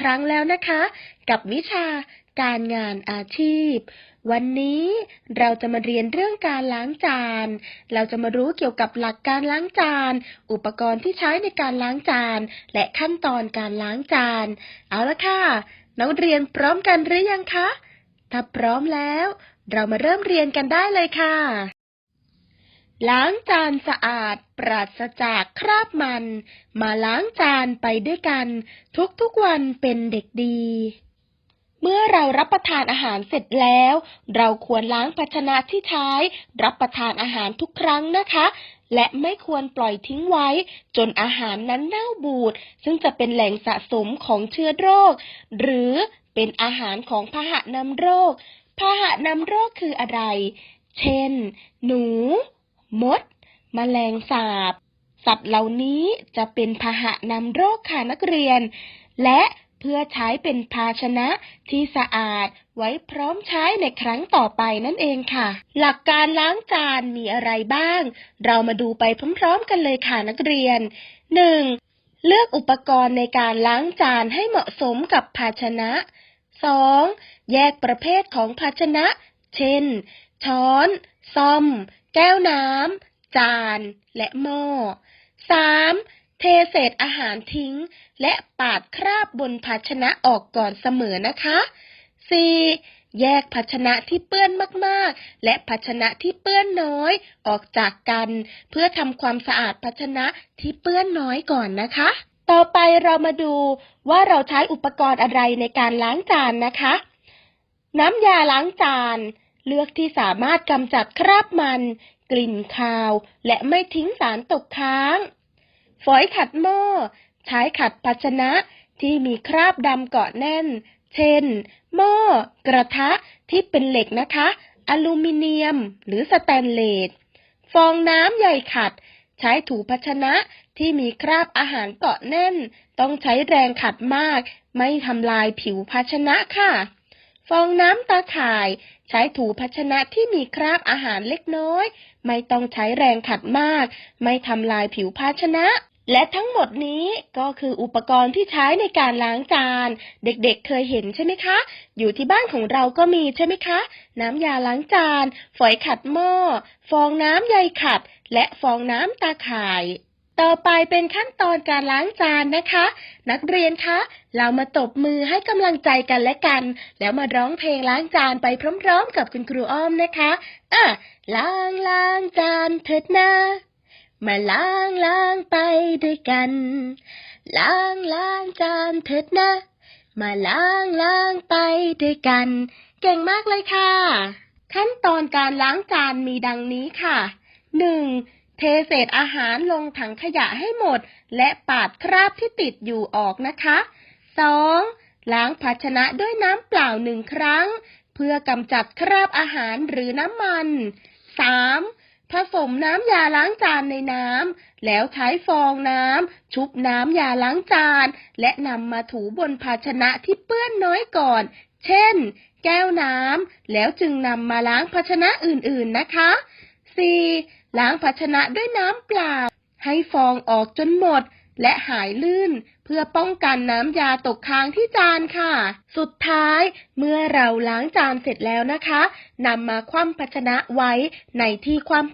ครั้งแล้วนะคะ กับวิชาการงานอาชีพ วันนี้เราจะมาเรียนเรื่องการล้างจาน เราจะมารู้เกี่ยวกับหลักการล้างจาน อุปกรณ์ที่ใช้ในการล้างจาน และขั้นตอนการล้างจาน เอาละค่ะ นักเรียนพร้อมกันหรือยังคะ ถ้าพร้อมแล้ว เรามาเริ่มเรียนกันได้เลยค่ะ ล้างจานสะอาดปราศจากคราบมัน มาล้างจานไปด้วยกัน ทุกๆวันเป็นเด็กดี เมื่อเรารับประทานอาหารเสร็จแล้ว เราควรล้างภาชนะที่ใช้รับประทานอาหารทุกครั้งนะคะ และไม่ควรปล่อยทิ้งไว้ จนอาหารนั้นเน่าบูด ซึ่งจะเป็นแหล่งสะสมของเชื้อโรค หรือเป็นอาหารของพาหะนำโรคพาหะนำโรคคืออะไร เช่น หนู มดแมลงสาบ สัตว์เหล่านี้จะเป็นพาหะนำโรคค่ะนักเรียน และเพื่อใช้เป็นภาชนะที่สะอาดไว้พร้อมใช้ในครั้งต่อไปนั่นเองค่ะ หลักการล้างจานมีอะไรบ้าง เรามาดูไปพร้อมๆกันเลยค่ะนักเรียน 1. เลือกอุปกรณ์ในการล้างจานให้เหมาะสมกับภาชนะ 2. แยกประเภทของภาชนะ เช่น ช้อนซ่อม แก้วน้ำ จาน และหม้อ 3. เทเศษอาหารทิ้ง และปาดคราบบนภาชนะออกก่อนเสมอนะคะ 4. แยกภาชนะที่เปื้อนมากๆ และภาชนะที่เปื้อนน้อยออกจากกัน เพื่อทำความสะอาดภาชนะที่เปื้อนน้อยก่อนนะคะ ต่อไปเรามาดูว่าเราใช้อุปกรณ์อะไรในการล้างจานนะคะ น้ำยาล้างจาน เลือกที่สามารถกำจัดคราบมัน กลิ่นคาว และไม่ทิ้งสารตกค้าง ฝอยขัดหม้อ ใช้ขัดภาชนะที่มีคราบดำเกาะแน่น เช่น หม้อ กระทะที่เป็นเหล็กนะคะ อลูมิเนียม หรือสแตนเลส ฟองน้ำใหญ่ขัด ใช้ถูภาชนะที่มีคราบอาหารเกาะแน่น ต้องใช้แรงขัดมาก ไม่ทำลายผิวภาชนะค่ะ ฟองน้ำตาข่าย ใช้ถูภาชนะที่มีคราบอาหารเล็กน้อย ไม่ต้องใช้แรงขัดมาก ไม่ทำลายผิวภาชนะและทั้งหมดนี้ก็คืออุปกรณ์ที่ใช้ในการล้างจาน เด็กๆเเคยเห็นใช่ไหมคะ อยู่ที่บ้านของเราก็มีใช่ไหมคะ น้ำยาล้างจาน ฝอยขัดหม้อ ฟองน้ำใยขัด และฟองน้ำตาข่าย ต่อไปเป็นขั้นตอนการล้างจานนะคะ นักเรียนคะ เรามาตบมือให้กำลังใจกันและกัน แล้วมาร้องเพลงล้างจานไปพร้อมๆ กับคุณครูอ้อมนะคะอะล้างล้างจานเถิดนะมาล้างล้างไปด้วยกัน ล้างล้างจานเถิดนะ มาล้างล้างไปด้วยกัน เก่งมากเลยค่ะ ขั้นตอนการล้างจานมีดังนี้ค่ะ 1. เทเศษอาหารลงถังขยะให้หมด และปาดคราบที่ติดอยู่ออกนะคะ 2. ล้างภาชนะด้วยน้ำเปล่าหนึ่งครั้ง เพื่อกำจัดคราบอาหารหรือน้ำมัน 3. ผสมน้ำยาล้างจานในน้ำแล้วใช้ฟองน้ำชุบน้ำยาล้างจาน และนำมาถูบนภาชนะที่เปื้อนน้อยก่อน เช่น แก้วน้ำแล้วจึงนำมาล้างภาชนะอื่นๆนะคะ 4. ล้างภาชนะด้วยน้ำเปล่า ให้ฟองออกจนหมด และหายลื่น เพื่อป้องกันน้ำยาตกค้างที่จานค่ะ สุดท้ายเมื่อเราล้างจานเสร็จแล้วนะคะนำมาคว่ำภาชนะไว้ในที่คว่ำ